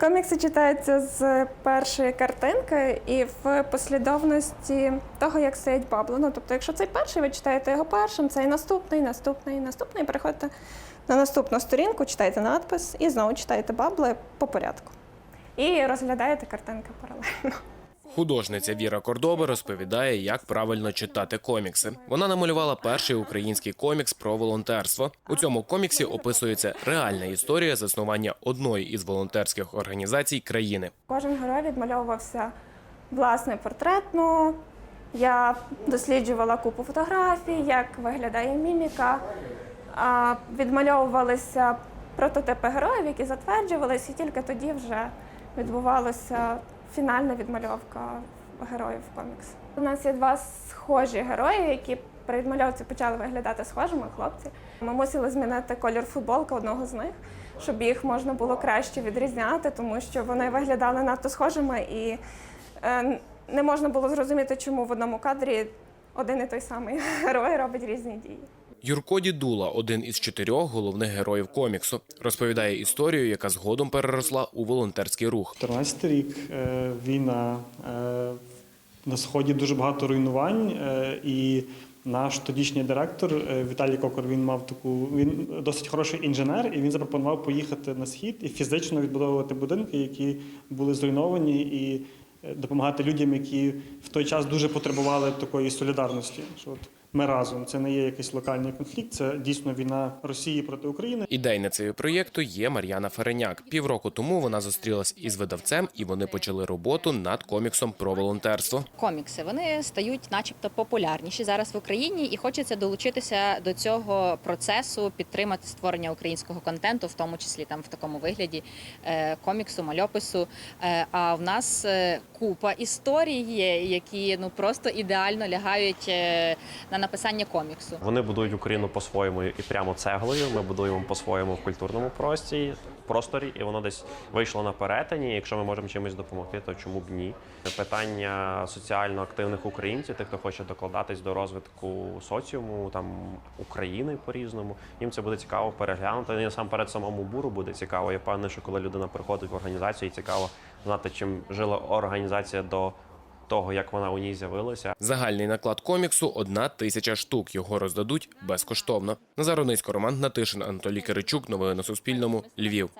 Комікси читаються з першої картинки і в послідовності того, як стоять бабли. Ну, тобто, якщо цей перший, ви читаєте його першим, цей наступний, наступний, наступний, переходите на наступну сторінку, читаєте надпис і знову читаєте бабли по порядку. І розглядаєте картинки паралельно. Художниця Віра Кордоба розповідає, як правильно читати комікси. Вона намалювала перший український комікс про волонтерство. У цьому коміксі описується реальна історія заснування одної із волонтерських організацій країни. Кожен герой відмальовувався власне портретно. Я досліджувала купу фотографій, як виглядає міміка. Відмальовувалися прототипи героїв, які затверджувалися, і тільки тоді вже відбувалася фінальна відмальовка героїв коміксу. У нас є два схожі герої, які при відмальовці почали виглядати схожими хлопці. Ми мусили змінити колір футболки одного з них, щоб їх можна було краще відрізняти, тому що вони виглядали надто схожими і е, не можна було зрозуміти, чому в одному кадрі один і той самий герой робить різні дії. Юрко Дідула, один із чотирьох головних героїв коміксу, розповідає історію, яка згодом переросла у волонтерський рух. 14 рік е, війна е, на сході дуже багато руйнувань, е, і наш тодішній директор Віталій Кокор він мав таку. Він досить хороший інженер, і він запропонував поїхати на схід і фізично відбудовувати будинки, які були зруйновані, і допомагати людям, які в той час дуже потребували такої солідарності. Що от ми разом це не є якийсь локальний конфлікт, це дійсно війна Росії проти України. Ідейницею проєкту є Мар'яна Ференяк. Півроку тому вона зустрілась із видавцем, і вони почали роботу над коміксом про волонтерство. комікси вони стають, начебто, популярніші зараз в Україні, і хочеться долучитися до цього процесу, підтримати створення українського контенту, в тому числі там в такому вигляді е, коміксу, мальопису. Е, А в нас е, купа історій є, які ну просто ідеально лягають на написання коміксу. Вони будують Україну по-своєму і прямо цеглою. Ми будуємо по-своєму в культурному просторі, просторі, і воно десь вийшло на перетині. Якщо ми можемо чимось допомогти, то чому б ні? Питання соціально активних українців, тих, хто хоче докладатись до розвитку соціуму, там України по-різному. Їм це буде цікаво переглянути. І насамперед самому буру буде цікаво. Я певний, що коли людина приходить в організацію, їй цікаво знати, чим жила організація до того, як вона у ній з'явилася. Загальний наклад коміксу одна тисяча штук. Його роздадуть безкоштовно. Назар Онисько, Роман Натишин, Анатолій Киричук. Новини на Суспільному. Львів.